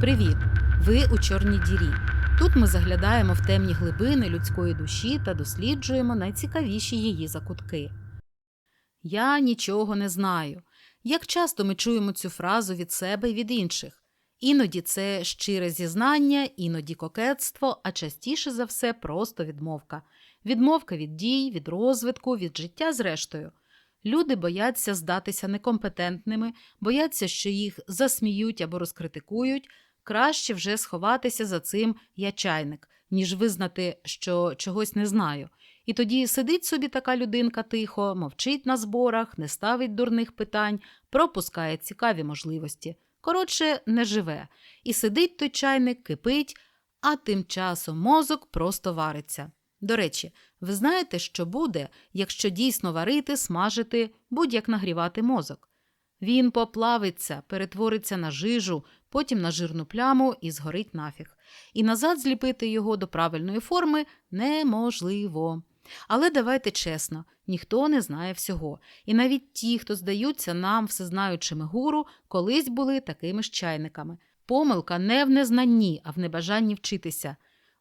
Привіт! Ви у Чорній дірі. Тут ми заглядаємо в темні глибини людської душі та досліджуємо найцікавіші її закутки. Я нічого не знаю. Як часто ми чуємо цю фразу від себе і від інших? Іноді це щире зізнання, іноді кокетство, а частіше за все просто відмовка. Відмовка від дій, від розвитку, від життя зрештою. Люди бояться здатися некомпетентними, бояться, що їх засміють або розкритикують. Краще вже сховатися за цим я чайник, ніж визнати, що чогось не знаю. І тоді сидить собі така людинка тихо, мовчить на зборах, не ставить дурних питань, пропускає цікаві можливості. Коротше, не живе. І сидить той чайник, кипить, а тим часом мозок просто вариться. До речі, ви знаєте, що буде, якщо дійсно варити, смажити, будь-як нагрівати мозок? Він поплавиться, перетвориться на жижу, потім на жирну пляму і згорить нафіг. І назад зліпити його до правильної форми неможливо. Але давайте чесно, ніхто не знає всього. І навіть ті, хто здаються нам всезнаючими гуру, колись були такими ж чайниками. Помилка не в незнанні, а в небажанні вчитися.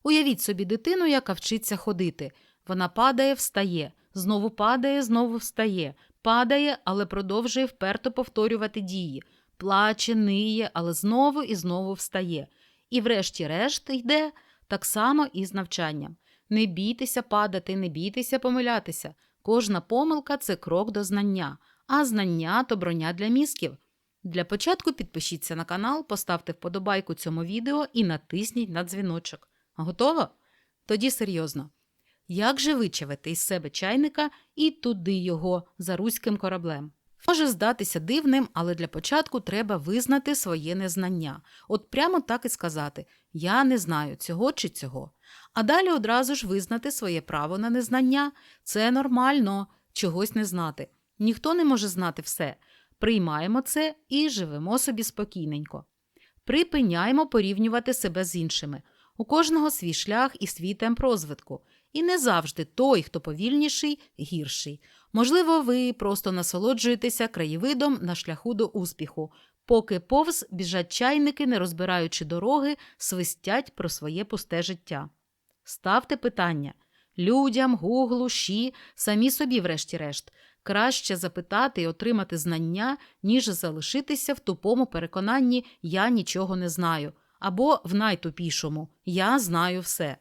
Уявіть собі дитину, яка вчиться ходити. Вона падає, встає, знову падає, знову встає, падає, але продовжує вперто повторювати дії, плаче, ниє, але знову і знову встає. І, врешті-решт, йде так само і з навчанням. Не бійтеся падати, не бійтеся помилятися. Кожна помилка це крок до знання, а знання то броня для мізків. Для початку підпишіться на канал, поставте вподобайку цьому відео і натисніть на дзвіночок. Готово? Тоді серйозно. Як же вичавити із себе чайника і туди його за руським кораблем? Може здатися дивним, але для початку треба визнати своє незнання. От прямо так і сказати: Я не знаю цього чи цього. А далі одразу ж визнати своє право на незнання. Це нормально чогось не знати. Ніхто не може знати все. Приймаємо це і живемо собі спокійненько. Припиняємо порівнювати себе з іншими. У кожного свій шлях і свій темп розвитку. І не завжди той, хто повільніший, гірший. Можливо, ви просто насолоджуєтеся краєвидом на шляху до успіху, поки повз біжать чайники, не розбираючи дороги, свистять про своє пусте життя. Ставте питання людям, гуглу, ші, самі собі, врешті-решт. Краще запитати і отримати знання, ніж залишитися в тупому переконанні Я нічого не знаю, або в найтупішому Я знаю все.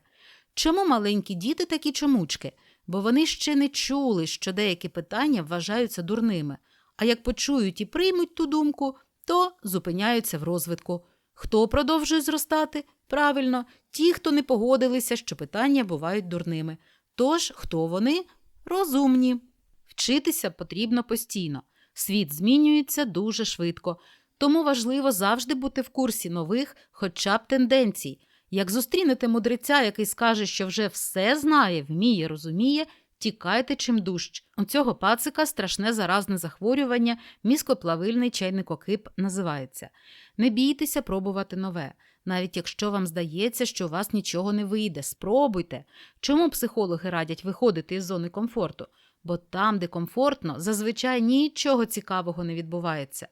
Чому маленькі діти такі чомучки? Бо вони ще не чули, що деякі питання вважаються дурними, а як почують і приймуть ту думку, то зупиняються в розвитку. Хто продовжує зростати? Правильно, ті, хто не погодилися, що питання бувають дурними. Тож, хто вони? Розумні. Вчитися потрібно постійно. Світ змінюється дуже швидко, тому важливо завжди бути в курсі нових, хоча б тенденцій. Як зустрінете мудреця, який скаже, що вже все знає, вміє, розуміє, тікайте чим дужч. У цього пацика страшне заразне захворювання, міскоплавильний чайникокип називається. Не бійтеся пробувати нове. Навіть якщо вам здається, що у вас нічого не вийде, спробуйте. Чому психологи радять виходити із зони комфорту? Бо там, де комфортно, зазвичай нічого цікавого не відбувається.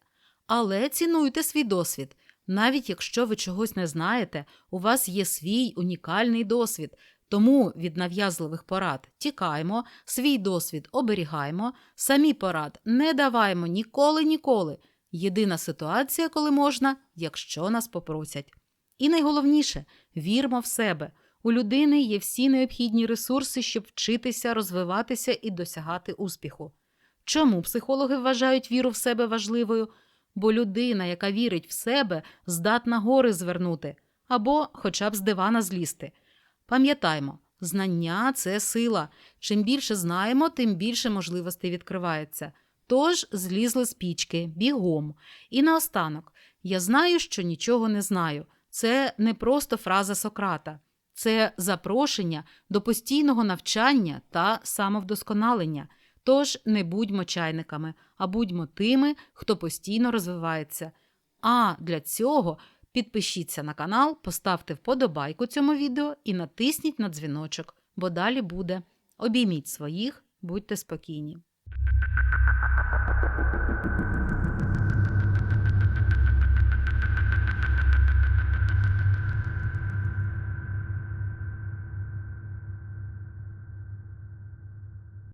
Але цінуйте свій досвід. Навіть якщо ви чогось не знаєте, у вас є свій унікальний досвід, тому від нав'язливих порад тікаємо, свій досвід оберігаємо, самі порад не даваємо ніколи ніколи. Єдина ситуація, коли можна, якщо нас попросять. І найголовніше вірмо в себе. У людини є всі необхідні ресурси, щоб вчитися, розвиватися і досягати успіху. Чому психологи вважають віру в себе важливою? Бо людина, яка вірить в себе, здатна гори звернути або хоча б з дивана злізти. Пам'ятаймо, знання це сила. Чим більше знаємо, тим більше можливостей відкривається. Тож злізли з пічки, бігом. І наостанок, я знаю, що нічого не знаю. Це не просто фраза Сократа, це запрошення до постійного навчання та самовдосконалення. Тож не будьмо чайниками, а будьмо тими, хто постійно розвивається. А для цього підпишіться на канал, поставте вподобайку цьому відео і натисніть на дзвіночок, бо далі буде. Обійміть своїх, будьте спокійні.